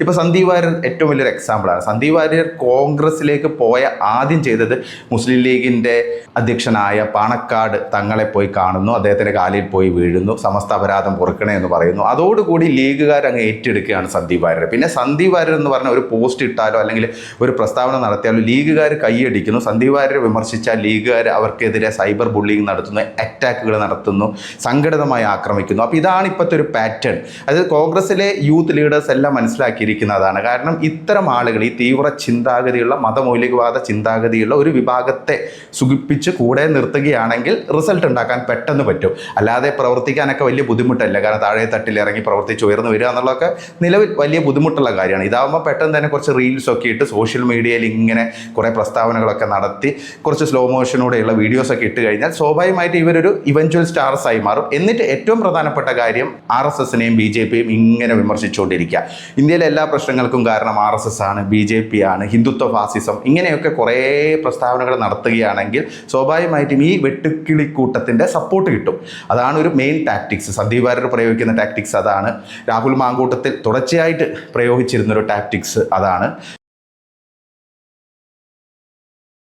ഇപ്പോൾ സന്ദീപ് വാര്യർ ഏറ്റവും വലിയൊരു എക്സാമ്പിളാണ് സന്ദീപ് വാര്യർ കോൺഗ്രസിലേക്ക് പോയ ആദ്യം ചെയ്തത് മുസ്ലിം ലീഗിന്റെ അധ്യക്ഷനായ പാണക്കാട് തങ്ങളെ പോയി കാണുന്നു. അദ്ദേഹത്തിന്റെ കാലിൽ പോയി വീഴുന്നു. സമസ്ത അപരാധം പൊറുക്കണേ എന്ന് പറയുന്നു. അതോടുകൂടി ലീഗുകാർ അങ്ങ് ഏറ്റെടുക്കുകയാണ് സന്ദീപ് വാര്യർ. പിന്നെ സന്ദീപ് വാര്യർ എന്ന് പറഞ്ഞ ഒരു പോസ്റ്റ് ഇട്ടാലോ അല്ലെങ്കിൽ ഒരു പ്രസ്താവന നടത്തിയാലോ ലീഗുകാർ കൈയടിക്കുന്നു സന്ദീപ് വാര്യരെ വിമർശിച്ചാൽ ലീഗുകാർ അവർക്കെതിരെ സൈബർ ബുള്ളിങ് നടത്തുന്നു അറ്റാക്കുകൾ നടത്തുന്നു സംഘടിതമായി ആക്രമിക്കുന്നു. അപ്പോൾ ഇതാണ് ഇപ്പോഴത്തെ ഒരു പാറ്റേൺ അതായത് കോൺഗ്രസിലെ യൂത്ത് ലീഡേഴ്സ് എല്ലാം മനസ്സിലാക്കിയിരിക്കുന്നതാണ് കാരണം ഇത്തരം ആളുകൾ ഈ തീവ്ര ചിന്താഗതിയുള്ള മതമൗലികവാദ ചിന്താഗതിയുള്ള ഒരു വിഭാഗത്തെ സുഖിപ്പിച്ച് കൂടെ നിർത്തുകയാണെങ്കിൽ റിസൾട്ട് ഉണ്ടാക്കാൻ പെട്ടെന്ന് പറ്റും. അല്ലാതെ പ്രവർത്തിക്കാനൊക്കെ വലിയ ബുദ്ധിമുട്ടല്ല. കാരണം താഴെ തട്ടിൽ ഇറങ്ങി പ്രവർത്തിച്ച് ഉയർന്നു വരിക എന്നുള്ളതൊക്കെ നിലവിൽ വലിയ ബുദ്ധിമുട്ടുള്ള കാര്യമാണ്. ഇതാകുമ്പോൾ പെട്ടെന്ന് തന്നെ കുറച്ച് റീൽസൊക്കെ ഇട്ട് സോഷ്യൽ മീഡിയയിൽ ഇങ്ങനെ കുറേ പ്രസ്താവനകളൊക്കെ നടത്തി കുറച്ച് സ്ലോ മോഷനോടെയുള്ള വീഡിയോസൊക്കെ ഇട്ട് കഴിഞ്ഞാൽ സ്വാഭാവികമായിട്ട് ഇവരൊരു ഇവഞ്ച്വൽ സ്റ്റാർസ് ആയി മാറും. എന്നിട്ട് ഏറ്റവും പ്രധാനപ്പെട്ട കാര്യം ആർ എസ് എസിനെയും ബി ജെ പിയും ഇങ്ങനെ വിമർശിച്ചുകൊണ്ടിരിക്കുക. ഇന്ത്യയിലെ എല്ലാ പ്രശ്നങ്ങൾക്കും കാരണം ആർ എസ് എസ് ആണ് ബി ജെ പി ആണ് ഹിന്ദുത്വ ഫാസിസം ഇങ്ങനെയൊക്കെ കുറേ പ്രസ്താവനകൾ നടത്തുകയാണെങ്കിൽ സ്വാഭാവികമായിട്ടും ഈ വെട്ടുക്കിളിക്കൂട്ടത്തിന്റെ സപ്പോർട്ട് കിട്ടും. അതാണ് ഒരു മെയിൻ ടാക്ടിക്സ് സന്ദീപ് വാര്യർ പ്രയോഗിക്കുന്ന ടാക്ടിക്സ് അതാണ്. രാഹുൽ മാങ്കൂട്ടത്തിൽ തുടർച്ചയായിട്ട് പ്രയോഗിച്ചിരുന്നൊരു ടാക്ടിക്സ് അതാണ്.